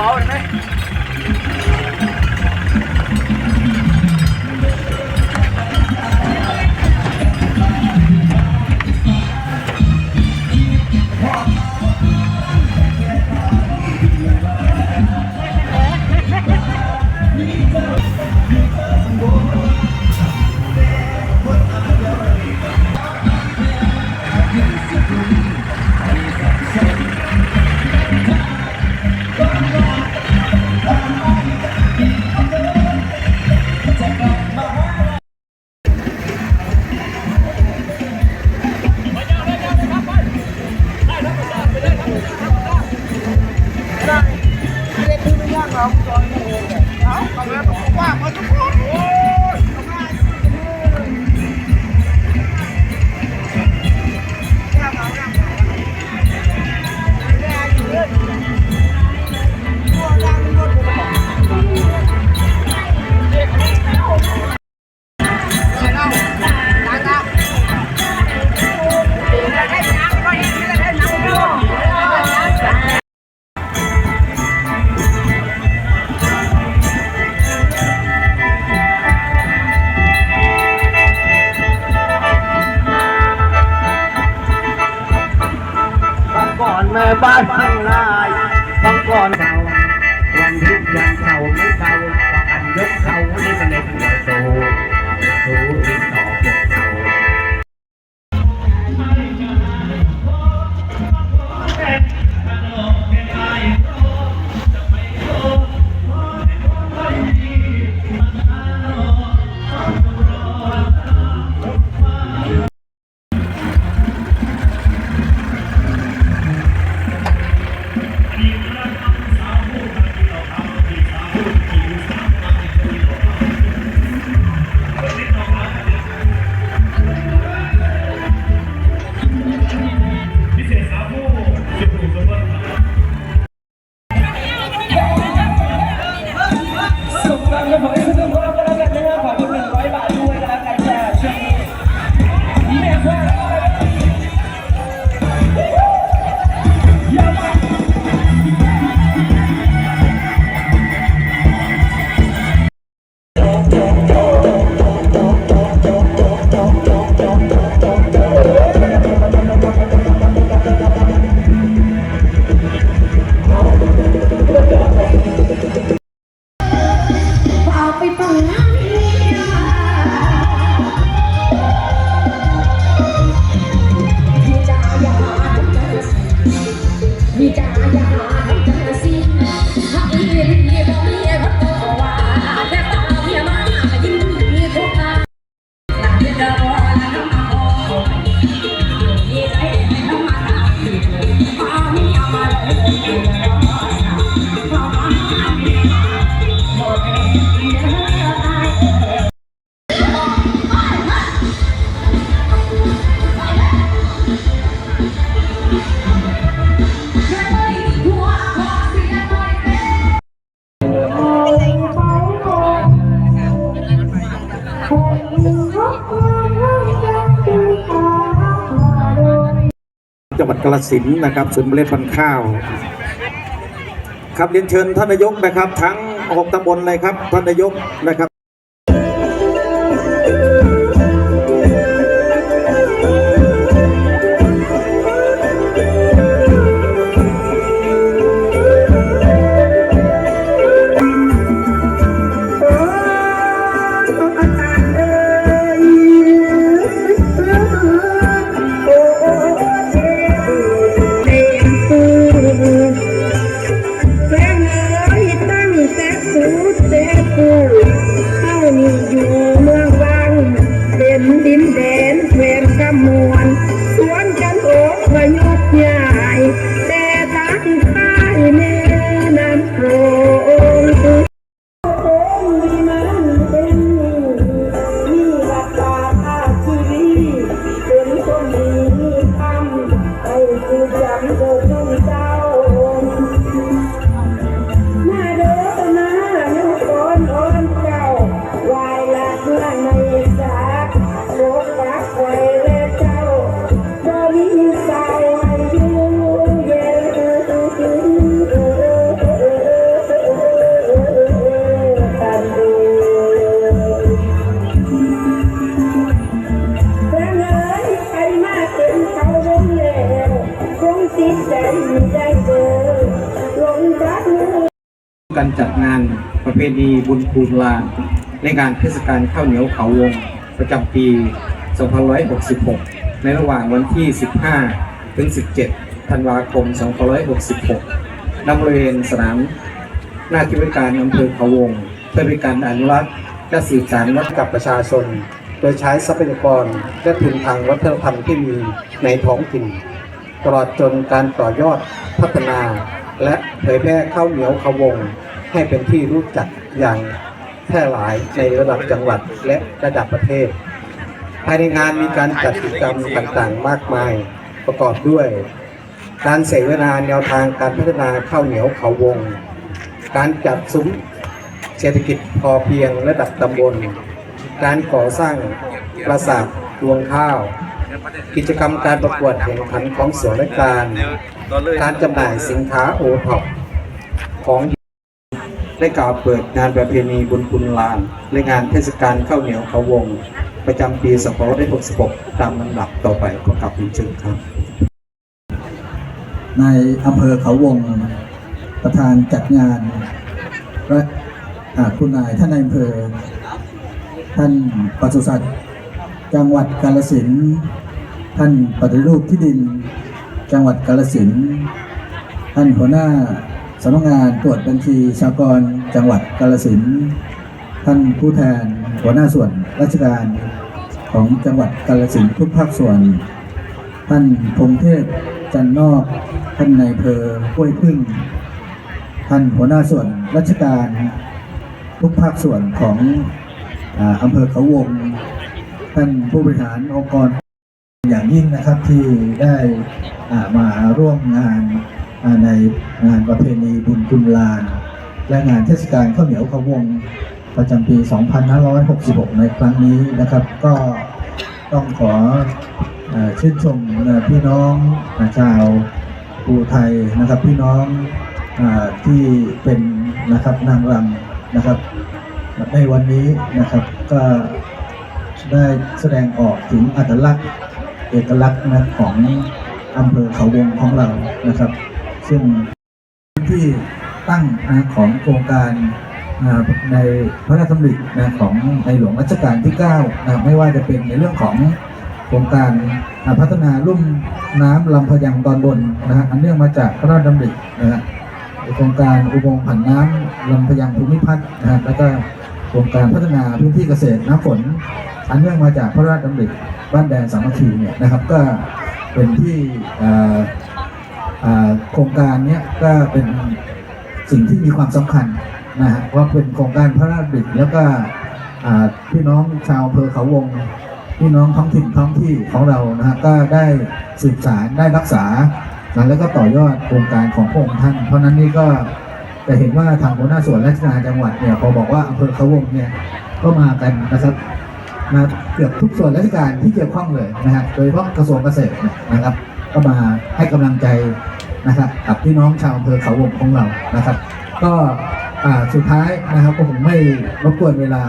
wow บ้านข้างลายฟังก่อนเขา กระสินนะครับศูนย์เมล็ดพันธุ์ข้าว ครับเรียนเชิญท่านนายกนะครับ ทั้ง6ตำบลเลยครับท่านนายกนะครับ การจัดงานประเพณีบุญคูณลานในงานเทศกาลข้าวเหนียวเขาวง ประจำปี 2566 ในระหว่างวันที่ 15 ถึง 17 ธันวาคม 2566ณบริเวณสนามหน้าที่ว่าการอำเภอเขาวงเพื่อเป็นการอนุรักษ์และสืบสานวัฒนกับประชาชน โดยใช้ทรัพยากรและทุนทางวัฒนธรรมที่มีในท้องถิ่น ตลอดจนการต่อยอดพัฒนา และเผยแพร่ข้าวเหนียวขาวง ให้เป็นที่รู้จักอย่างแพร่หลายในระดับจังหวัดและระดับประเทศ ภายในงานมีการจัดกิจกรรมต่างๆ มากมายประกอบด้วย การเสวนาแนวทางการพัฒนาข้าวเหนียวเขาวง การจัดซุ้มเศรษฐกิจพอเพียงระดับตำบล การก่อสร้างปราสาทรวงข้าว กิจกรรมการประกวดแข่งขันของส่วนราชการ การจำหน่ายสินค้าโอท็อปของ ได้กล่าวเปิดงานประเพณีบุญคุณลาน และงานเทศกาลข้าวเหนียวเขาวง ประจำปี2566 ตามลำดับต่อไปขอกลับเรียนเชิญครับ ในอำเภอเขาวง ประธานจัดงานและคุณนายท่านนายอำเภอ ท่านปศุสัตว์จังหวัดกาฬสินท่านปฏิรูปที่ดิน จังหวัดกาฬสินท่านหัวหน้า สำนักงานตรวจบัญชีสากรจังหวัดกาฬสินท่านผู้แทนหัวหน้าส่วนราชการของจังหวัดกาฬสินทุกภาคส่วน ท่านพงเทพจันนอก ท่านนายเพอห้วยพึ่ง ท่านหัวหน้าส่วนราชการ ทุกภาคส่วนของอำเภอเขาวง ท่านผู้บริหารองค์กรอย่างยิ่งนะครับที่ได้มาร่วมงาน ในงานประเพณีบุญคุณลาน และงานเทศกาลข้าวเหนียวเขาวงประจำปี 2566 ในครั้งนี้นะครับ ก็ต้องขอเชื่นชมพี่น้องชาวภูไทยนะครับพี่น้องอที่เป็นนะครับนางรำนะครับ ในวันนี้นะครับก็ได้แสดงออกถึงอัตลักษณ์เอกลักษณ์นะของอำเภอเขาวงของเรานะครับ ซึ่งที่ตั้งนะของโครงการในพระราชดำรินะของในหลวงรัชกาลที่9นะไม่ว่าจะเป็นในเรื่องของโครงการพัฒนาลุ่มน้ำลำพยังตอนบนนะฮะอันเนื่องมาจากพระราชดำรินะฮะโครงการอุโมงค์ผันน้ำลำพยังภูมิพัฒน์นะฮะแล้วก็โครงการพัฒนาพื้นที่เกษตรน้ำฝน อันเนื่องมาจากพระราชดำริบ้านแดนสามัคคีเนี่ยนะครับก็เป็นที่อ่า โครงการนี้ก็เป็นสิ่งที่มีความสำคัญนะฮะว่าเป็นโครงการพระราชดำริแล้วก็พี่น้องชาวอำเภอเขาวงพี่น้องท้องถิ่นท้องที่ของเรานะฮะก็ได้สืบสารได้รักษานะแล้วก็ต่อยอดโครงการของพระองค์ท่าน เพราะฉะนั้นนี่ก็จะเห็นว่าทางหัวหน้าส่วนราชการจังหวัดเนี่ยพอบอกว่าอำเภอเขาวงเนี่ยก็มากันนะครับนะเกือบทุกส่วนราชการที่เกี่ยวข้องเลยนะฮะโดยเฉพาะกระทรวงเกษตรนะครับ ก็มาให้กำลังใจนะครับกับพี่น้องชาวอำเภอเขาวงของเรานะครับ ก็สุดท้ายนะครับก็ผมไม่รบกวนเวลา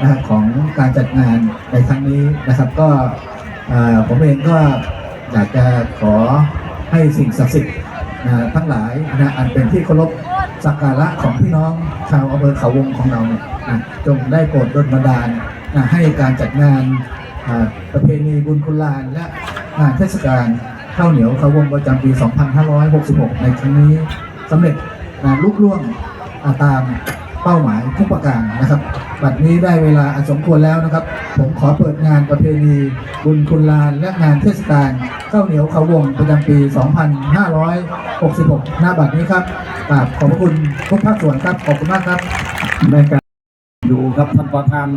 นะครับของการจัดงานในครั้งนี้นะครับ ก็ผมเองก็อยากจะขอให้สิ่งศักดิ์สิทธิ์ทั้งหลายนะอันเป็นที่เคารพสักการะของพี่น้องชาวอำเภอเขาวงของเราเนี่ยนะจงได้โปรดดลบันดาลนให้การจัดงานประเพณีบุญคุณลานและงานเทศกาล ข้าวเหนียวเขาวงประจำปี 2566 ในครั้งนี้สำเร็จนะลุล่วงอ่าตามเป้าหมายทุกประการนะครับ บัดนี้ได้เวลาอันสมควรแล้วนะครับ ผมขอเปิดงานประเพณี บุญคุณลานและงานเทศกาลข้าวเหนียวเขาวงประจำปี 2566 หน้าบัดนี้ครับกราบขอบพระคุณทุกภาคส่วนครับ ขอบคุณมากครับในการดูครับท่านประธาน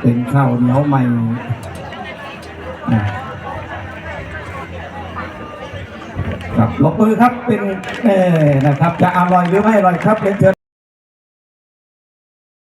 เป็นข้าวเหนียวใหม่ อ่าครับลบมือครับเป็นเออนะครับ จะอร่อยหรือไม่อร่อยครับเป็นเชิญ